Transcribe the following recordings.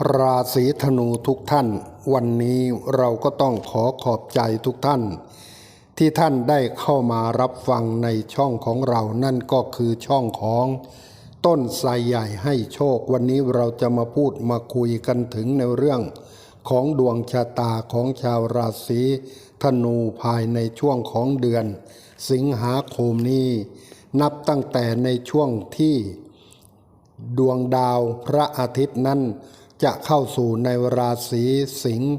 ราศีธนูทุกท่าน วันนี้เราก็ต้องขอขอบใจทุกท่าน ที่ท่านได้เข้ามารับฟังในช่องของเรานั่นก็คือช่องของต้นไทรใหญ่ให้โชค วันนี้เราจะมาพูดมาคุยกันถึงในเรื่องของดวงชะตาของชาวราศีธนูภายในช่วงของเดือน สิงหาคมนี้ นับตั้งแต่ในช่วงที่ ดวงดาวพระอาทิตย์นั้น จะเข้าสู่ในราศีสิงห์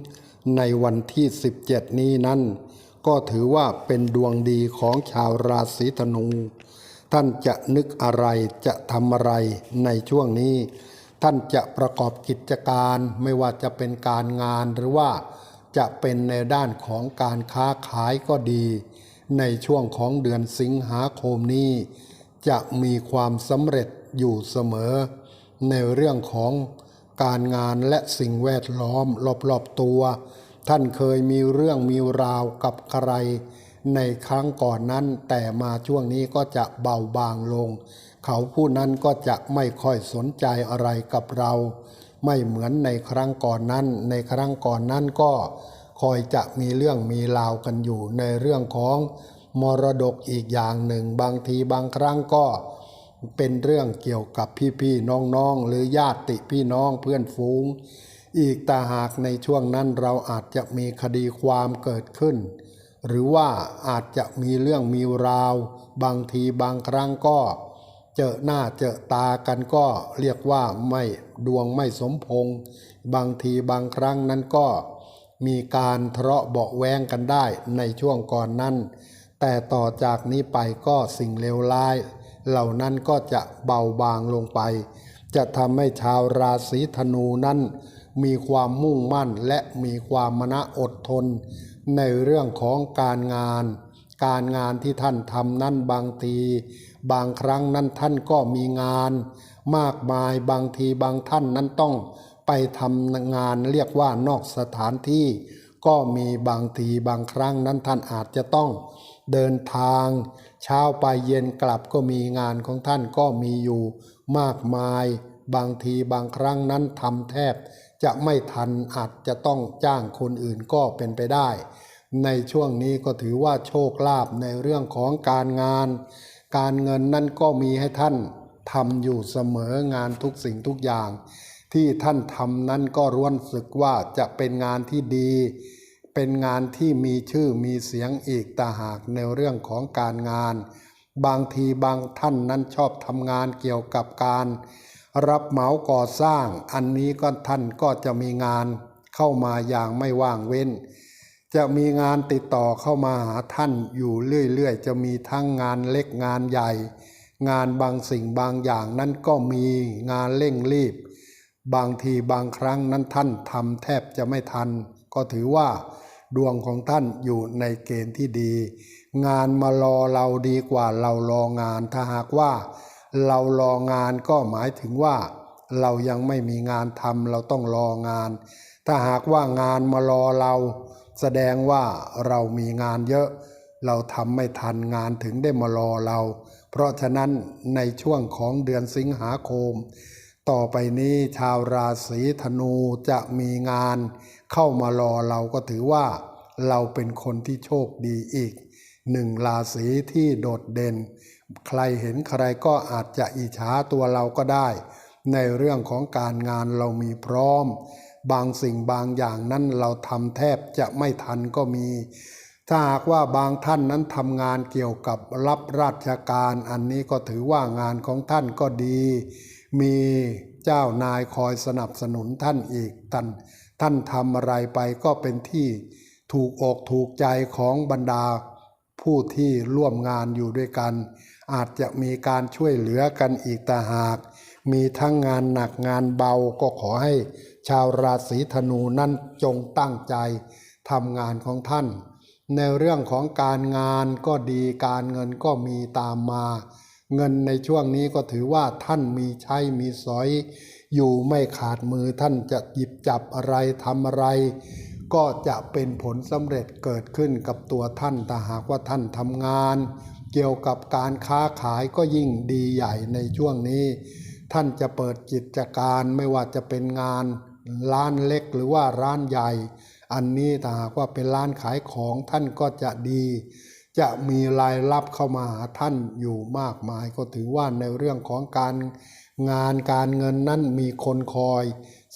ในวันที่ 17 นี้นั้น ก็ถือว่าเป็นดวงดีของชาวราศีธนู ท่านจะนึกอะไรจะทำอะไรในช่วงนี้ ท่านจะประกอบกิจการไม่ว่าจะเป็นการงานหรือว่าจะเป็นในด้านของการค้าขายก็ดี ในช่วงของเดือนสิงหาคมนี้ จะมีความสำเร็จอยู่เสมอ ในเรื่องของ การงานและสิ่งแวดล้อมรอบๆตัว ท่านเคยมีเรื่องมีราวกับใคร ในครั้งก่อนนั้น แต่มาช่วงนี้ก็จะเบาบางลง เขาผู้นั้นก็จะไม่ค่อยสนใจอะไรกับเรา ไม่เหมือนในครั้งก่อนนั้น ในครั้งก่อนนั้นก็คอยจะมีเรื่องมีราวกันอยู่ในเรื่องของมรดกอีกอย่างหนึ่ง บางทีบางครั้งก็ เป็นเรื่องเกี่ยวกับพี่ๆน้องๆ หรือญาติพี่น้องเพื่อนฝูง อีกแต่หากในช่วงนั้นเราอาจจะมีคดีความเกิดขึ้น หรือว่าอาจจะมีเรื่องมีราว บางทีบางครั้งก็ เจอหน้าเจอตากันก็เรียกว่าไม่ดวงไม่สมพงบางทีบางครั้งนั้นก็มีการทะเลาะเบาแวงกันได้ในช่วงก่อนนั้น แต่ต่อจากนี้ไปก็สิ่งเลวร้าย เหล่านั้นก็จะเบาบางลงไป จะทำให้ชาวราศีธนูนั้น มีความมุ่งมั่นและมีความมณอดทน ในเรื่องของการงาน การงานที่ท่านทำนั้นบางที บางครั้งนั้นท่านก็มีงาน มากมายบางทีบางท่านนั้นต้องไปทำงานเรียกว่านอกสถานที่ ก็มีบางทีบางครั้งนั้นท่านอาจจะต้องเดินทาง เช้าไปเย็นกลับก็มีงานของท่านก็มีอยู่มากมาย บางทีบางครั้งนั้นทำแทบ จะไม่ทันอาจจะต้องจ้างคนอื่นก็เป็นไปได้ ในช่วงนี้ก็ถือว่าโชคลาภในเรื่องของการงาน การเงินนั่นก็มีให้ท่านทำอยู่เสมองานทุกสิ่งทุกอย่าง ที่ท่านทำนั้นก็ร้วนสึกว่าจะเป็นงานที่ดี เป็นงานที่มีชื่อมีเสียงอีกต่าหากในเรื่องของการงาน บางทีบางท่านนั้นชอบทำงานเกี่ยวกับการ รับเหมาก่อสร้าง อันนี้ก็ท่านก็จะมีงานเข้ามาอย่างไม่ว่างเว้น จะมีงานติดต่อเข้ามาหาท่านอยู่เรื่อยๆ จะมีทั้งงานเล็กงานใหญ่ งานบางสิ่งบางอย่างนั้นก็มีงานเร่งรีบ บางทีบางครั้งนั้นท่านทำแทบจะไม่ทัน ก็ถือว่าดวงของท่านอยู่ในเกณฑ์ที่ดี งานมารอเราดีกว่าเรารองาน ถ้าหากว่า เรารองานก็หมายถึงว่า เรายังไม่มีงานทำเราต้องรองาน ถ้าหากว่างานมารอเรา แสดงว่าเรามีงานเยอะ เราทำไม่ทันงานถึงได้มารอเรา เพราะฉะนั้นในช่วงของเดือนสิงหาคม ต่อไปนี้ชาวราศีธนูจะมีงานเข้ามารอเราก็ถือว่า เราเป็นคนที่โชคดีอีกหนึ่งราศีที่โดดเด่น ใครเห็นใครก็อาจจะอิจฉาตัวเราก็ได้ ในเรื่องของการงานเรามีพร้อม บางสิ่งบางอย่างนั้นเราทำแทบจะไม่ทันก็มี ถ้าหากว่าบางท่านนั้นทำงานเกี่ยวกับรับราชการ อันนี้ก็ถือว่างานของท่านก็ดี มีเจ้านายคอยสนับสนุนท่านอีกท่านท่านทำอะไรไปก็เป็นที่ถูกอกถูกใจของบรรดา ผู้ที่ร่วมงานอยู่ด้วยกัน อาจจะมีการช่วยเหลือกันอีกต่าหาก มีทั้งงานหนักงานเบาก็ขอให้ชาวราศีธนูนั้นจงตั้งใจทำงานของท่าน ในเรื่องของการงานก็ดีการเงินก็มีตามมา เงินในช่วงนี้ก็ถือว่าท่านมีใช้มีสอย อยู่ไม่ขาดมือท่านจะหยิบจับอะไรทำอะไร ก็จะเป็นผลสำเร็จเกิดขึ้นกับตัวท่านแต่หากว่าท่านทำงาน เกี่ยวกับการค้าขายก็ยิ่งดีใหญ่ในช่วงนี้ ท่านจะเปิดกิจการไม่ว่าจะเป็นงานร้านเล็กหรือว่าร้านใหญ่ อันนี้ถ้าหากว่าเป็นร้านขายของท่านก็จะดี จะมีรายรับเข้ามาหาท่านอยู่มากมาย ก็ถือว่าในเรื่องของการงานการเงินนั้นมีคนคอย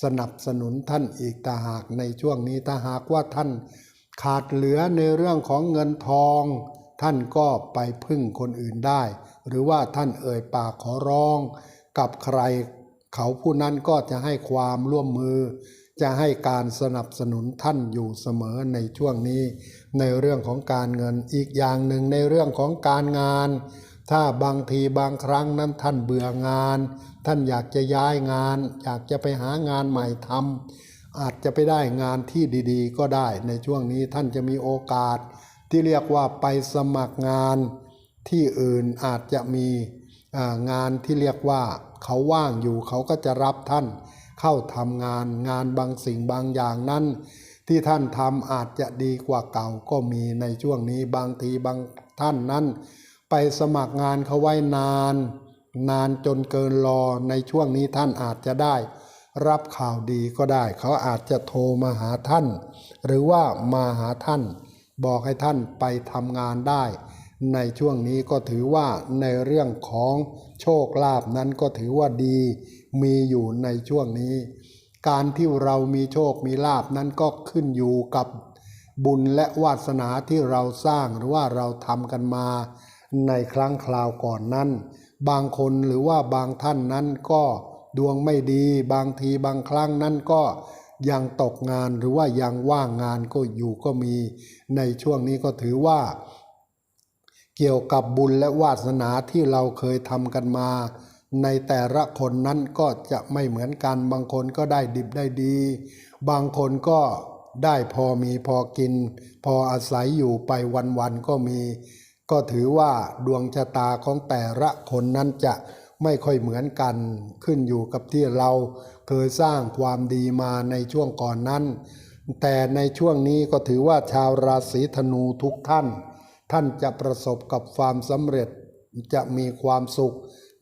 สนับสนุนท่านอีกแต่หากในช่วงนี้ถ้าหากว่าท่านขาดเหลือในเรื่องของเงินทอง ท่านก็ไปพึ่งคนอื่นได้ หรือว่าท่านเอ่ยปากขอร้อง กับใครเขาผู้นั้นก็จะให้ความร่วมมือ จะให้การสนับสนุนท่านอยู่เสมอในช่วงนี้ ในเรื่องของการเงินอีกอย่างหนึ่งในเรื่องของการงาน ถ้าบางทีบางครั้งนั้นท่านเบื่องาน ท่านอยากจะย้ายงาน อยากจะไปหางานใหม่ทำอาจจะไปได้งานที่ดีๆ ก็ได้ในช่วงนี้ท่านจะมีโอกาส ที่เรียกว่าไปสมัครงานที่อื่นอาจจะมีงานที่เรียกว่าเขาว่างอยู่เขาก็จะรับท่าน เข้าทำงานงานบางสิ่งบางอย่างนั้น ที่ท่านทำอาจจะดีกว่าเก่าก็มีในช่วงนี้บางทีบางท่านนั้น ไปสมัครงานเขาไว้นาน นานจนเกินรอในช่วงนี้ท่านอาจจะได้ รับข่าวดีก็ได้ เขาอาจจะโทรมาหาท่าน หรือว่ามาหาท่าน บอกให้ท่านไปทำงานได้ในช่วงนี้ก็ถือว่าในเรื่องของโชคลาภนั้นก็ถือว่าดี มีอยู่ในช่วงนี้ การที่เรามีโชคมีลาภนั้นก็ขึ้นอยู่กับบุญและวาสนาที่เราสร้างหรือว่าเราทำกันมาในครั้งคราวก่อนนั้น บางคนหรือว่าบางท่านนั้นก็ดวงไม่ดี บางทีบางครั้งนั้นก็ยังตกงานหรือว่ายังว่างงานก็อยู่ก็มี ในช่วงนี้ก็ถือว่า เกี่ยวกับบุญและวาสนาที่เราเคยทำกันมา ในแต่ละคนนั้นก็จะไม่เหมือนกัน บางคนก็ได้ดิบได้ดี บางคนก็ได้พอมีพอกิน พออาศัยอยู่ไปวันๆก็มี ก็ถือว่าดวงชะตาของแต่ละคนนั้นจะไม่ค่อยเหมือนกัน ขึ้นอยู่กับที่เราเคยสร้างความดีมาในช่วงก่อนนั้น แต่ในช่วงนี้ก็ถือว่าชาวราศีธนูทุกท่าน ท่านจะประสบกับความสำเร็จจะมีความสุข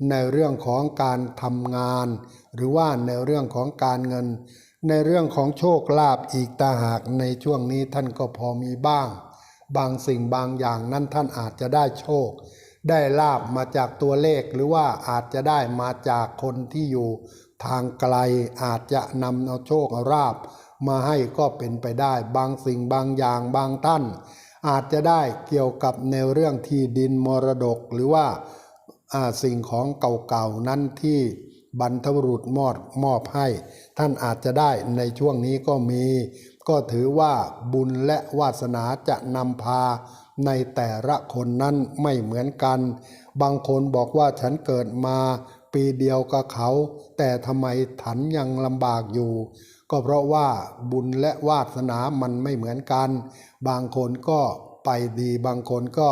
ในเรื่องของการทำงาน หรือว่าในเรื่องของการเงิน ในเรื่องของโชคลาภอีกตาหากในช่วงนี้ท่านก็พอมีบ้าง บางสิ่งบางอย่างนั้นท่านอาจจะได้โชค ได้ลาบมาจากตัวเลขหรือว่าอาจจะได้มาจากคนที่อยู่ ทางไกลอาจจะนำเอาโชคเอาลาบมาให้ก็เป็นไปได้ บางสิ่งบางอย่างบางท่าน อาจจะได้เกี่ยวกับในเรื่องที่ดินมรดกหรือว่า สิ่งของเก่าๆนั้นที่บรรพบุรุษมอบมอบให้ ท่านอาจจะได้ในช่วงนี้ก็มี ก็ถือว่าบุญและวาสนาจะนำพาในแต่ละคนนั้นไม่เหมือนกัน บางคนบอกว่าฉันเกิดมาปีเดียวกับเขา แต่ทำไมฉันยังลำบากอยู่ ก็เพราะว่าบุญและวาสนามันไม่เหมือนกัน บางคนก็ไปดีบางคนก็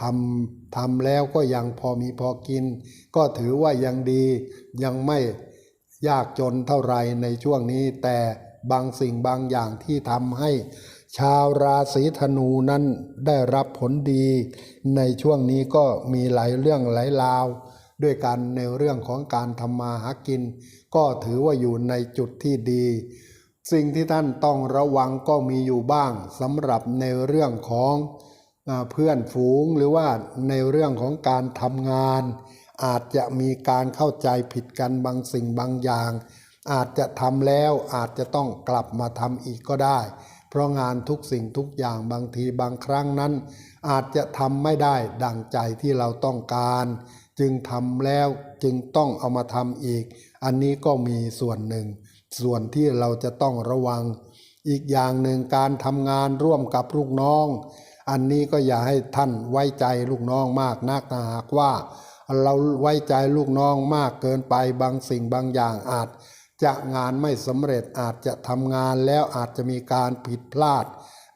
ทำทำแล้วก็ยังพอมีพอกิน ก็ถือว่ายังดียังไม่ยากจนเท่าไรในช่วงนี้ แต่บางสิ่งบางอย่างที่ทำให้ ชาวราศีธนูนั้นได้รับผลดี ในช่วงนี้ก็มีหลายเรื่องหลายราว ด้วยกันในเรื่องของการทำมาหากิน ก็ถือว่าอยู่ในจุดที่ดี สิ่งที่ท่านต้องระวังก็มีอยู่บ้างสำหรับในเรื่องของ เพื่อนฝูงหรือว่าในเรื่องของการทำงาน อาจจะมีการเข้าใจผิดกันบางสิ่งบางอย่าง อาจจะทำแล้วอาจจะต้องกลับมาทำอีกก็ได้ เพราะงานทุกสิ่งทุกอย่างบางทีบางครั้งนั้น อาจจะทำไม่ได้ดังใจที่เราต้องการ จึงทำแล้วจึงต้องเอามาทำอีก อันนี้ก็มีส่วนหนึ่ง ส่วนที่เราจะต้องระวัง อีกอย่างหนึ่งการทำงานร่วมกับลูกน้อง อันนี้ก็อย่าให้ท่านไว้ใจลูกน้องมากนักถ้าหากว่า เราไว้ใจลูกน้องมากเกินไปบางสิ่งบางอย่างอาจ จะงานไม่สำเร็จอาจจะทำงานแล้วอาจจะมีการผิดพลาด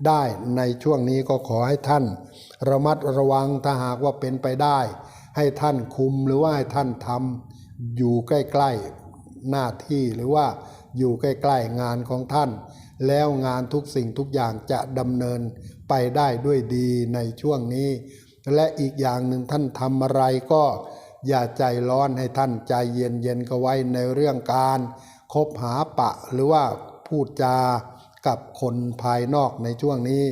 ได้ในช่วงนี้ก็ขอให้ท่าน ระมัดระวังถ้าหากว่าเป็นไปได้ ให้ท่านคุมหรือว่าให้ท่านทำอยู่ใกล้ๆหน้าที่หรือว่าอยู่ใกล้ๆงานของท่าน แล้วงานทุกสิ่งทุกอย่างจะดำเนิน ไปได้ด้วยดีในช่วงนี้ และอีกอย่างหนึ่งท่านทำอะไรก็อย่าใจร้อนให้ท่านใจเย็นๆก็ไว้ในเรื่องการคบหาปะหรือว่าพูดจากับคนภายนอกในช่วงนี้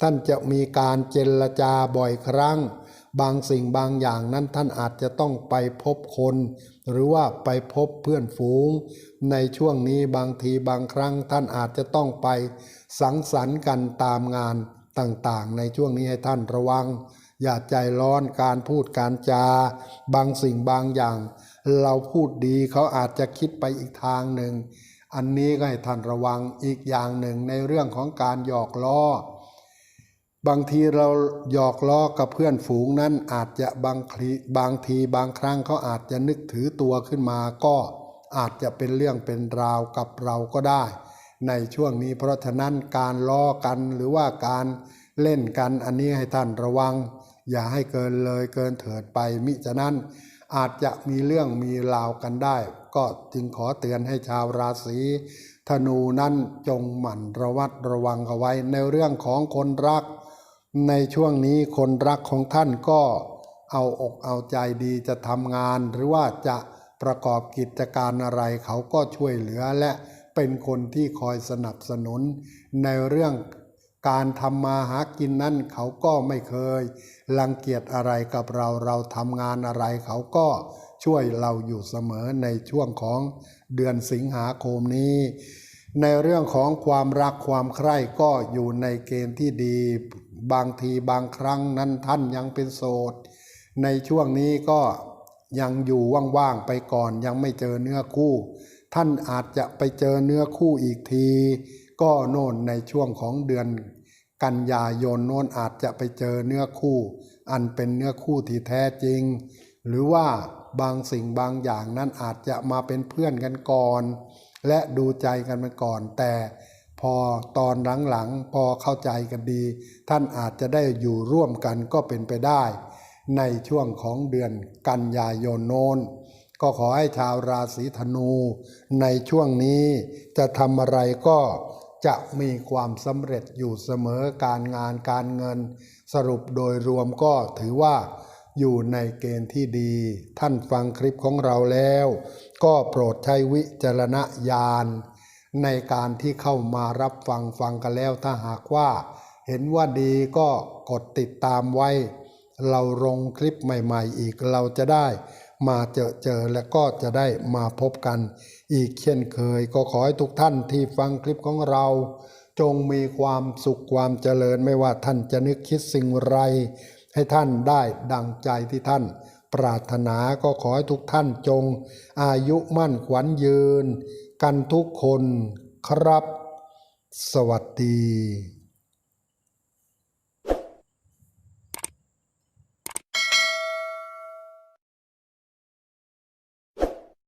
ท่านจะมีการเจรจาบ่อยครั้ง บางสิ่งบางอย่างนั้นท่านอาจจะต้องไปพบคน หรือว่าไปพบเพื่อนฝูง ในช่วงนี้บางทีบางครั้งท่านอาจจะต้องไปสังสรรค์กันตามงาน ต่างๆ ในช่วงนี้ให้ท่านระวัง อย่าใจร้อนการพูดการจา บางสิ่งบางอย่าง เราพูดดีเขาอาจจะคิดไปอีกทางหนึ่ง อันนี้ก็ให้ท่านระวังอีกอย่างหนึ่งในเรื่องของการหยอกล้อบางทีเราหยอกล้อกับเพื่อนฝูงนั้นอาจจะบางทีบางทีบางครั้งเขาอาจจะนึกถือตัวขึ้นมา ก็อาจจะเป็นเรื่องเป็นราวกับเราก็ได้ ในช่วงนี้เพราะฉะนั้นการล้อกันหรือว่าการเล่นกันอันนี้ให้ท่านระวัง อย่าให้เกินเลยเกินเถิดไปมิฉะนั้นอาจจะมีเรื่องมีราวกันได้ ก็จึงขอเตือนให้ชาวราศีธนูนั้นจงหมั่นระวัดระวังเอาไว้ ในเรื่องของคนรัก ในช่วงนี้คนรักของท่านก็เอาอกเอาใจดีจะทำงาน หรือว่าจะประกอบกิจการอะไรเขาก็ช่วยเหลือและ เป็นคนที่คอยสนับสนุน ในเรื่องการทำมาหากินนั่นเขาก็ไม่เคย รังเกียจอะไรกับเราเราทำงานอะไรเขาก็ช่วยเราอยู่เสมอในช่วงของเดือนสิงหาคมนี้ ในเรื่องของความรักความใคร่ก็อยู่ในเกณฑ์ที่ดี บางทีบางครั้งนั้นท่านยังเป็นโสด ในช่วงนี้ก็ยังอยู่ว่างๆไปก่อนยังไม่เจอเนื้อคู่ ท่านอาจจะไปเจอเนื้อคู่อีกที ก็โน่นในช่วงของเดือน กันยายนโน่นอาจจะไปเจอเนื้อคู่ อันเป็นเนื้อคู่ที่แท้จริง หรือว่าบางสิ่งบางอย่างนั้นอาจจะมาเป็นเพื่อนกันก่อน และดูใจกันมาก่อน แต่พอตอนหลังๆพอเข้าใจกันดี ท่านอาจจะได้อยู่ร่วมกันก็เป็นไปได้ ในช่วงของเดือนกันยายนโน้น ก็ขอให้ชาวราศีธนูในช่วงนี้จะทำอะไรก็จะมีความสำเร็จอยู่เสมอการงานการเงิน สรุปโดยรวมก็ถือว่าอยู่ในเกณฑ์ที่ดี ท่านฟังคลิปของเราแล้ว ก็โปรดใช้วิจารณญาณ ในการที่เข้ามารับฟังฟังกันแล้วถ้าหากว่า เห็นว่าดีก็กดติดตามไว้ เราลงคลิปใหม่ ๆ อีกเราจะได้ มาเจอเจอและก็จะได้มาพบกัน อีกเช่นเคยก็ขอให้ทุกท่านที่ฟังคลิปของเรา จงมีความสุขความเจริญไม่ว่าท่านจะนึกคิดสิ่งไร ให้ท่านได้ดังใจที่ท่าน ปรารถนาก็ขอให้ทุกท่านจง อายุมั่นขวัญยืน กันทุกคนครับ สวัสดี